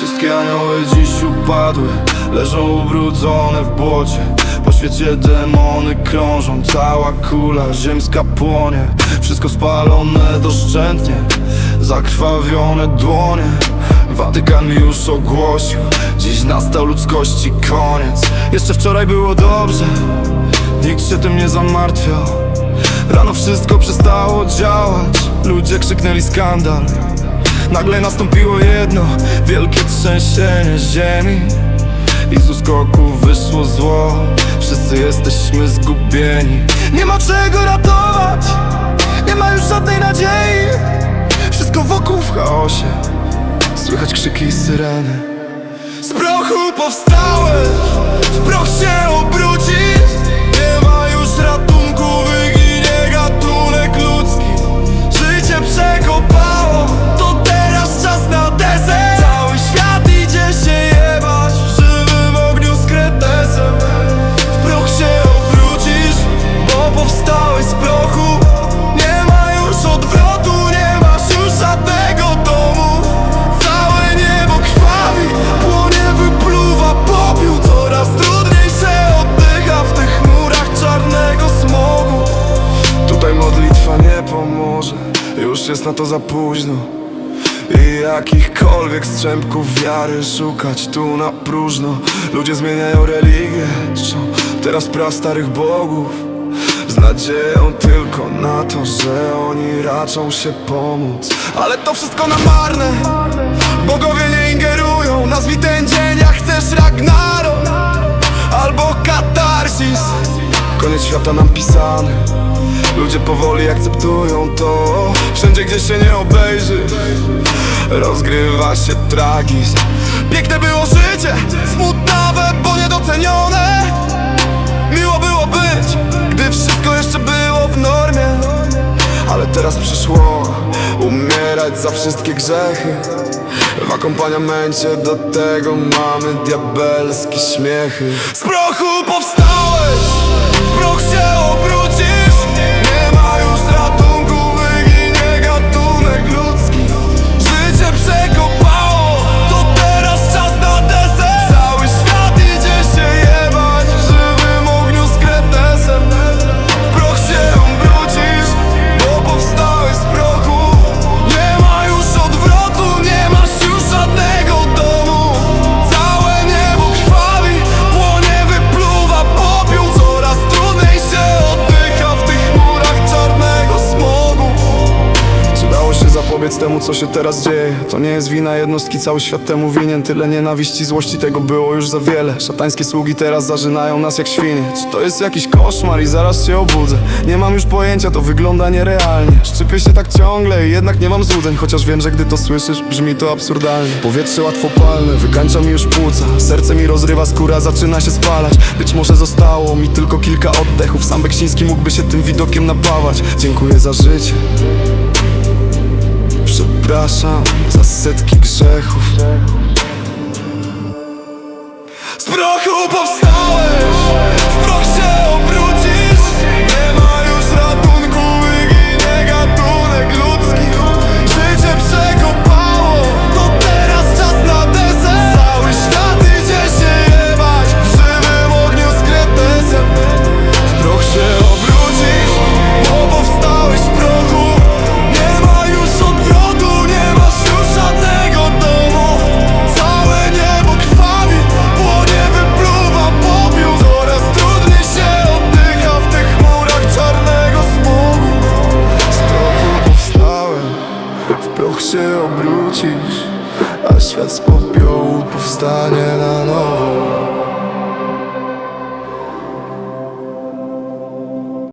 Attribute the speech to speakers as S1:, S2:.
S1: Wszystkie anioły dziś upadły. Leżą ubrudzone w błocie. Po świecie demony krążą Cała kula ziemska płonie. Wszystko spalone doszczętnie Zakrwawione dłonie. Watykan już ogłosił Dziś nastał ludzkości koniec. Jeszcze wczoraj było dobrze Nikt się tym nie zamartwiał. Rano wszystko przestało działać Ludzie krzyknęli skandal Nagle nastąpiło jedno Wielkie trzęsienie ziemi. I z uskoku wyszło zło. Wszyscy jesteśmy zgubieni. Nie ma czego ratować. Nie ma już żadnej nadziei. Wszystko wokół w chaosie. Słychać krzyki i syreny. Z prochu powstałeś. W proch się obrócisz to za późno. I jakichkolwiek strzępków wiary szukać tu na próżno. Ludzie zmieniają religię, teraz praw starych bogów. Z nadzieją tylko na to, że oni raczą się pomóc. Ale to wszystko na marne. Bogowie nie ingerują Koniec świata nam pisany Ludzie powoli akceptują to. Wszędzie gdzie się nie obejrzy Rozgrywa się tragizm. Piękne było życie Smutnawe, bo niedocenione. Miło było być Gdy wszystko jeszcze było w normie. Ale teraz przyszło Umierać za wszystkie grzechy. W akompaniamencie do tego mamy diabelskie śmiechy. Z prochu powstałeś zapobiec temu, co się teraz dzieje? To nie jest wina jednostki, cały świat temu winien. Tyle nienawiści, złości, tego było już za wiele. Szatańskie sługi teraz zażynają nas jak świnie. Czy to jest jakiś koszmar i zaraz się obudzę? Nie mam już pojęcia, to wygląda nierealnie. Szczypię się tak ciągle i jednak nie mam złudzeń. Chociaż wiem, że gdy to słyszysz, brzmi to absurdalnie. Powietrze łatwopalne, wykańcza mi już płuca. Serce mi rozrywa, skóra zaczyna się spalać. Być może zostało mi tylko kilka oddechów. Sam Beksiński mógłby się tym widokiem napawać. Dziękuję za życie Przepraszam za setki grzechów A świat z popiołu powstanie na nowo